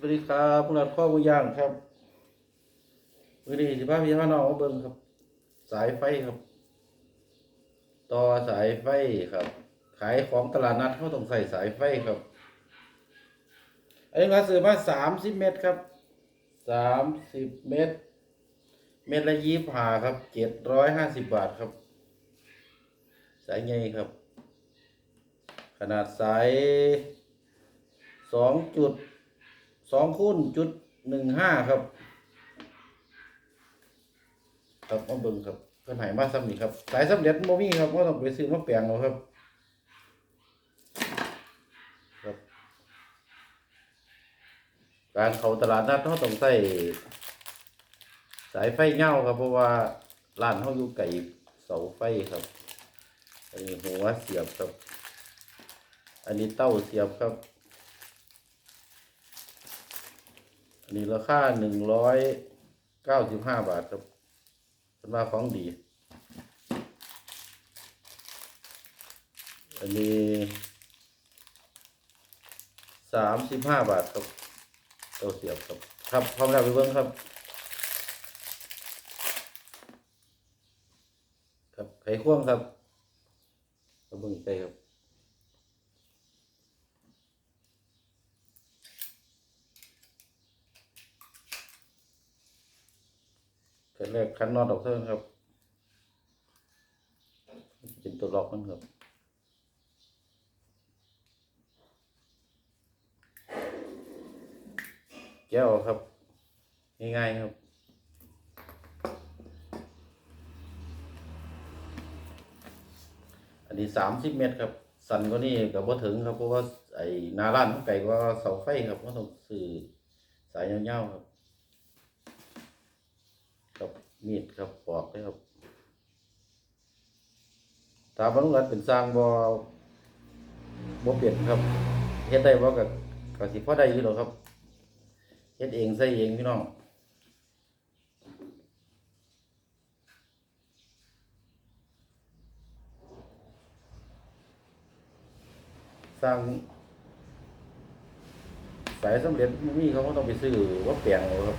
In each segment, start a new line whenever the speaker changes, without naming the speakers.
สวัสดีครับผู้รัดข้อมูย่างครับวันนี้สิพาพี่พาน้องมาเบิ่งครับ สายไฟครับ ต่อสายไฟครับ ขายของตลาดนัดเขาต้องใส่สายไฟครับอันนี้มาซื้อมาสามสิบเมตรครับสามสิบเมตร เมตรละยี่สิบห้าครับเจ็ดร้อยห้าสิบบาทครับ สายไงครับ ขนาดสายสองจุด สองคูณจุดหนึ่งห้าครับ ครับมาเบิ่งครับเพิ่นใหายมาซ้ำนี่ครับ สายสำเร็จโมมี่ครับก็ต้องไปซื้อมาแปลงเอาครับ ครับ การเข้าตลาดนัดเขาต้องใส่สายไฟเงาครับ เพราะว่าร้านเขาอยู่ไกลเสาไฟครับ อันนี้หัวเสียบครับ อันนี้เต้าเสียบครับ อันนี้ราคาหนึ่งร้อยเก้าสิบห้าบาทครับเป็นว่าของดี อันนี้สามสิบห้าบาทครับต้าเสียบครับ ครับพร้อมแล้วไปเบิ้งครับ ครับไข่ควงครับเบิ้งอีกใจครับ เสร็จแล้วคันนอตออกเท่านั้นครับเป็นตัวล็อกมันครับแก้วครับ ง่ายๆครับอันนี้สามสิบเมตรครับ สันก็นี่กับว่าถึงครับเพราะว่าไอ้นาร้านมันไก่กว่าเสาไฟครับก็ต้องสื่อสายยาวๆครับ มีดครับปอกเลยครับถามว่าลุงรัฐเป็นสร้างบ่บ่เปลี่ยนครับเฮ็ดได้บ่กับก็สิพอได้อยู่หรอครับเฮ็ดเองใส่เองพี่น้องสร้างสายสำเร็จมีเขาก็ต้องไปซื้อว่าเปลี่ยนเอาครับ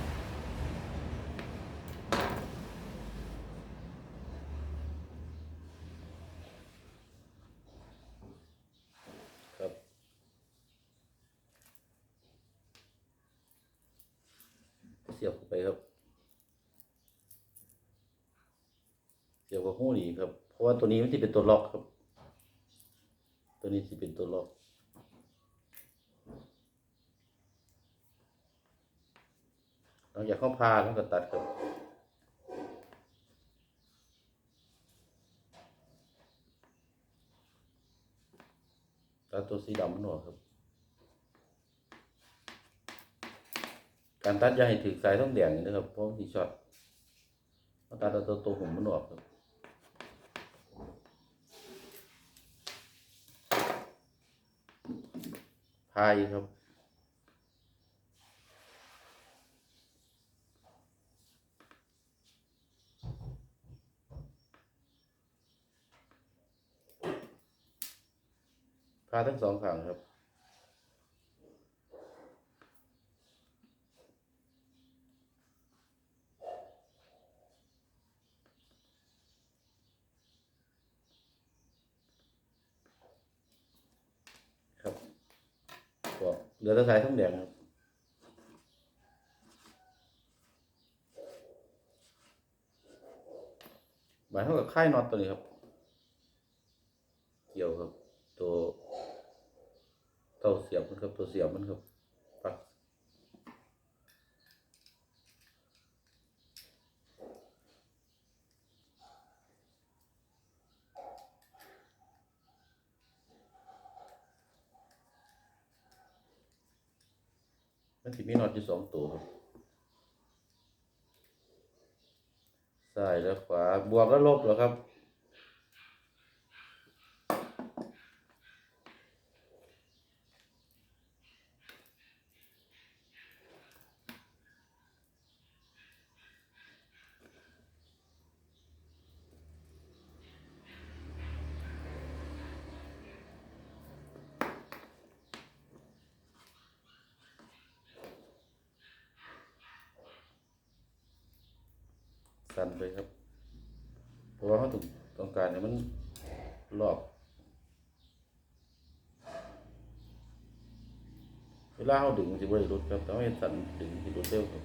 ครับเสียบเข้าไปครับ เสียบกับหูนี่ครับ เพราะว่าตัวนี้มันจะเป็นตัวล็อกครับ ตัวนี้จะเป็นตัวล็อกหลังจากเข้าพาแล้วก็ตัดครับตัดตัวสีดำมันออกครับ การตัดยาให้ถึงสายต้องแดงนี่นะครับเพราะที่ช็อตต้องตัดเอาตัวตัวหุ่มมันออกครับพายครับพาทั้งสองข้างครับ ก็เหลือแต่สายทองแดงครับหมายเท่ากับค่ายน็อตตัวนี้ครับ เกี่ยวครับ ตัวเต่าเสียบมันครับ ตัวเสียบมันครับปลัก มันที่มีน็อตอยู่สองตัวซ้ายและขวาบวกและลบเหรอครับ ค สั้นไปครับ เพราะว่าเขาถูกต้องการให้มันรอบ เวลาเขาดึงมันสิบ่รุดครับแต่ว่าสันดึงสิรุดเร็วครับ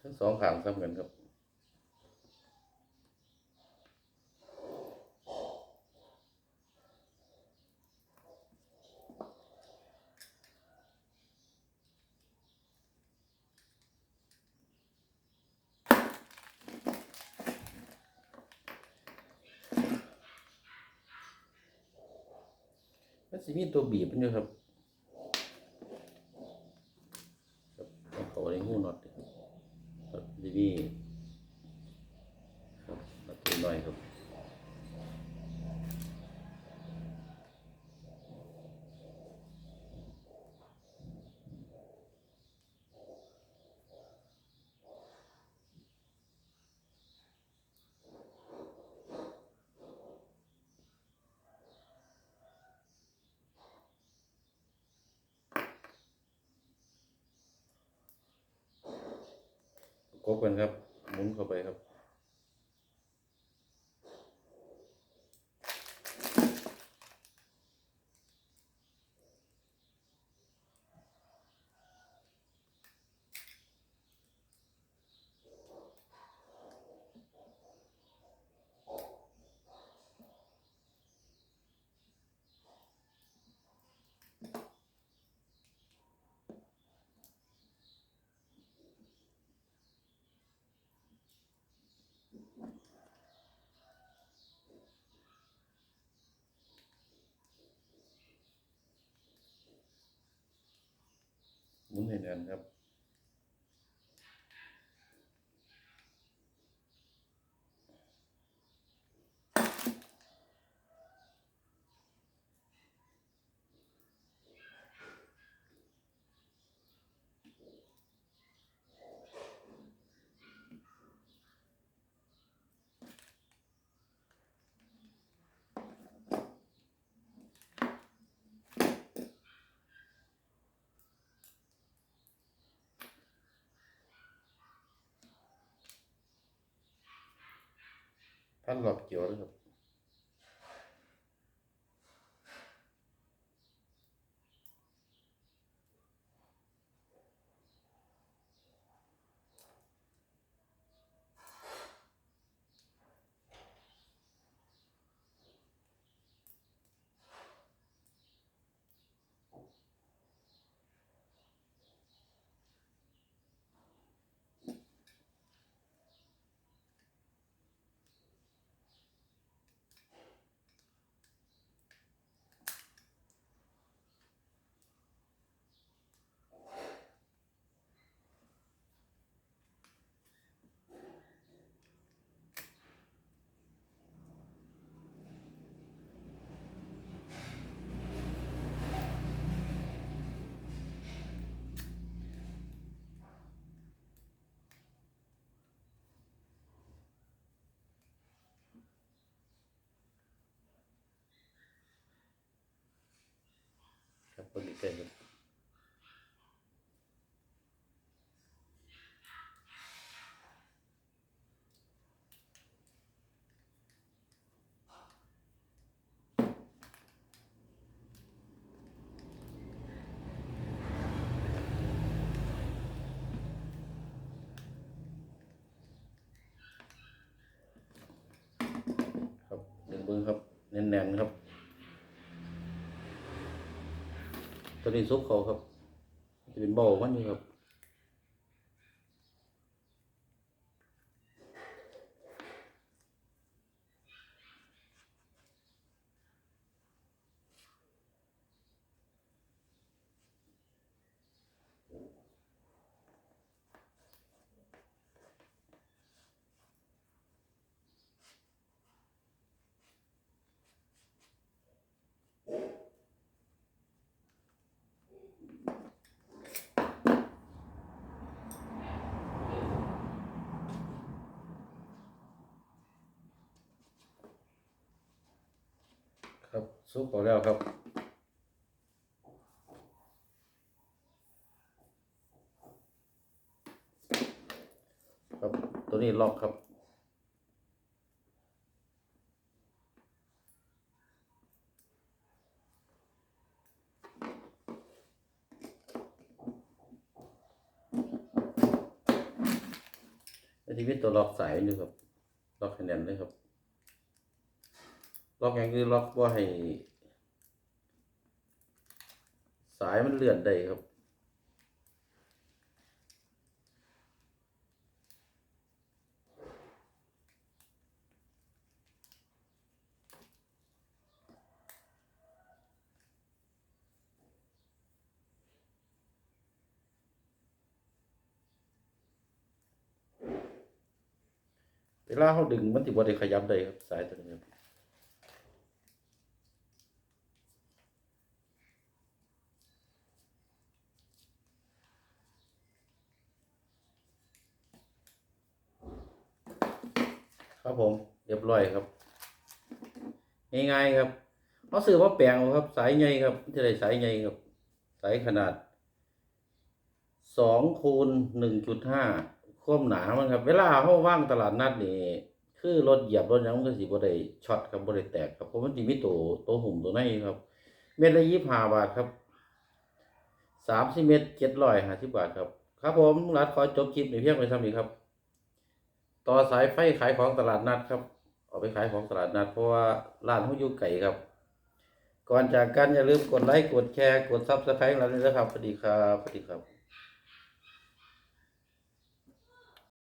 ทั้งสองขางซ้ำกันครับ สิมีตัวบีบมันอยู่ครับครับเอาเขาในหูน็อตครับสิมีครับน็อตตัวน้อยครับ ประ กบกันครับหมุนเข้าไปครับ หมุนให้แน่นครับ พันร อบเกี่ยวเลยครับครับเปิดใกล้ๆครับครับดึงเบิ้งครับแน่นๆครับ ตัวนี้ซุกเขาครับจะเป็นเบามันอยู่ครับ ซุปออแล้วครับครับตัวนี้ล็อกครับไอ้ที่มีตัวล็อกสายอยู่ครับล็อกให้แน่นเลยครับ ล็อกอย่างคือล็อกว่าให้ สายมันเลื่อนได้ครับเวลาเขาดึงมันติบ่ได้ขยับได้ครับ สายตัวนี้ครับ ครับผมเรียบร้อยครับ ง่ายๆครับเขาซื้อมาแปลงครับ สายใหญ่ครับที่ได้สายใหญ่ครับ สายขนาดสองคูณหนึ่งจุดห้าควมหนามันครับ เวลาเขาว่างตลาดนัดนี่คือรถเหยียบรถยังมันก็สิบ่ได้ช็อตครับบ่ได้แตกครับเพราะมันสิมีตัวตัวหุ่มตัวในครับ เม็ดละยี่ห้าบาทครับสามสิบเม็ดเจ็ดร้อยห้าสิบบาทครับ ครับผมรัดขอจบคลิปในเพียงไปเท่านี้ครับ ต่อสายไฟขายของตลาดนัดครับเอาไปขายของตลาดนัดเพราะว่าร้านเขาอยู่ไก่ครับ ก่อนจากกันอย่าลืมกดไลค์กดแชร์กดซับสไครต์เราด้วยนะครับสวัสดีครับสวัสดีครับ